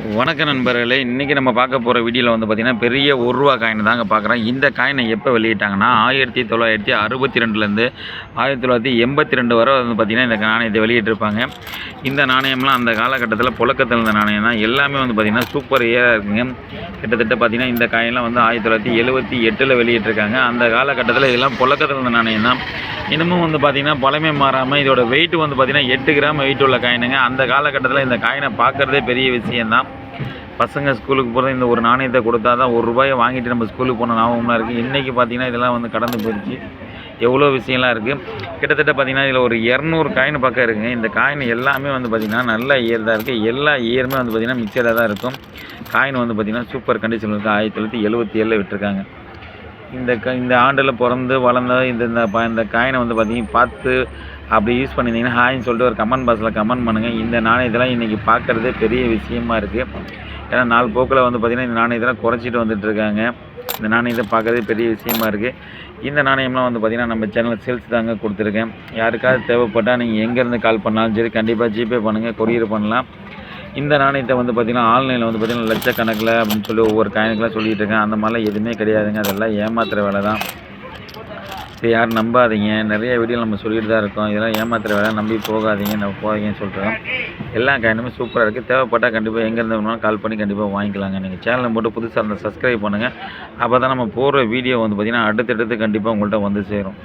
வணக்க நண்பர்களே இன்றைக்கி நம்ம பார்க்க போகிற வீடியோவில் வந்து பார்த்திங்கன்னா பெரிய ஒரு ரூபா காயின் தாங்க பார்க்குறோம். இந்த காயினை எப்போ வெளியிட்டாங்கன்னா ஆயிரத்தி தொள்ளாயிரத்தி அறுபத்தி ரெண்டுலேருந்து ஆயிரத்தி தொள்ளாயிரத்தி எண்பத்தி ரெண்டு வரை வந்து பார்த்திங்கன்னா இந்த நாணயத்தை வெளியிட்டிருப்பாங்க. இந்த நாணயம்லாம் அந்த காலகட்டத்தில் புழக்கத்தில் இருந்த நாணயம் தான். எல்லாமே வந்து பார்த்திங்கன்னா சூப்பர் இயராக இருக்குங்க. கிட்டத்தட்ட பார்த்திங்கன்னா இந்த காயின்லாம் வந்து ஆயிரத்தி தொள்ளாயிரத்தி எழுபத்தி எட்டில் வெளியிட்டிருக்காங்க. அந்த காலகட்டத்தில் இதெல்லாம் புழக்கத்தில் இருந்த நாணயம் தான். இன்னமும் வந்து பார்த்திங்கன்னா பழமை மாறாமல் இதோட வெயிட் வந்து பார்த்திங்கன்னா எட்டு கிராம் வெயிட் உள்ள காயினுங்க அந்த காலகட்டத்தில் இந்த காயினை பார்க்குறதே பெரிய விஷயந்தான் பசங்க ஸ்கூலுக்கு போகிறது இந்த ஒரு நாணயத்தை கொடுத்தா தான் ஒரு ரூபாயை வாங்கிட்டு நம்ம ஸ்கூலுக்கு போன ஞாபகம்லாம் இருக்குது இன்றைக்கி பார்த்திங்கன்னா இதெல்லாம் வந்து கடந்து போயிடுச்சு. எவ்வளோ விஷயம்லாம் இருக்குது கிட்டத்தட்ட பார்த்திங்கன்னா இதில் ஒரு இரநூறு காயின் பக்கம் இருக்குங்க. இந்த காயின் எல்லாமே வந்து பார்த்திங்கன்னா நல்ல இயர் தான் இருக்குது எல்லா இயருமே வந்து பார்த்திங்கன்னா மிக்சடாக தான் இருக்கும். காயின் வந்து பார்த்திங்கன்னா சூப்பர் கண்டிஷன் இருக்குது ஆயிரத்தி தொள்ளாயிரத்தி எழுபத்தி ஏழில் விட்டுருக்காங்க. இந்த க இந்த ஆண்டில் பிறந்து வளர்ந்த இந்த இந்த ப இந்த காயினை வந்து பார்த்திங்கன்னா பார்த்து அப்படி யூஸ் பண்ணியிருந்தீங்கன்னா ஹாய்ன்னு சொல்லிட்டு ஒரு கமெண்ட் பாக்ஸில் கமெண்ட் பண்ணுங்கள் இந்த நாணயத்தெல்லாம் இன்றைக்கி பார்க்குறதே பெரிய விஷயமா இருக்குது ஏன்னா நாள் போக்கில் வந்து பார்த்திங்கன்னா இந்த நாணயத்தெல்லாம் குறைச்சிட்டு வந்துட்டு இருக்காங்க. இந்த நாணயத்தை பார்க்குறதே பெரிய விஷயமா இருக்குது இந்த நாணயம்லாம் வந்து பார்த்திங்கன்னா நம்ம சேனலில் சேல்ஸ் தாங்க கொடுத்துருக்கேன். யாருக்காவது தேவைப்பட்டால் நீங்கள் எங்கேருந்து கால் பண்ணாலும் சரி கண்டிப்பாக ஜிபே பண்ணுங்கள் கொரியர் பண்ணலாம். இந்த நாணயத்தை வந்து பார்த்திங்கன்னா ஆன்லைனில் வந்து பார்த்திங்கன்னா லட்சக்கணக்கில் அப்படின்னு சொல்லி ஒவ்வொரு காயினுக்கெலாம் சொல்லிட்டு இருக்கேன். அந்த மாதிரிலாம் எதுவுமே கிடையாதுங்க. அதெல்லாம் ஏமாத்துகிற வேலை தான் இது யாரும் நம்பாதீங்க. நிறைய வீடியோ நம்ம சொல்லிட்டு தான் இருக்கோம். இதெல்லாம் ஏமாத்துற வேலை நம்பி போகாதீங்க நம்ம போகாதீங்கன்னு சொல்கிறோம் எல்லா காயினுமே சூப்பராக இருக்குது தேவைப்பட்டால் கண்டிப்பாக எங்கேருந்து வேணாலும் கால் பண்ணி கண்டிப்பாக வாங்கிக்கலாங்க. நீங்கள் சேனலை மட்டும் புதுசாக இருந்தால் சப்ஸ்கிரைப் பண்ணுங்கள் அப்போ தான் நம்ம போடுற வீடியோ வந்து பார்த்திங்கன்னா அடுத்தடுத்து கண்டிப்பாக உங்கள்கிட்ட வந்து சேரும்.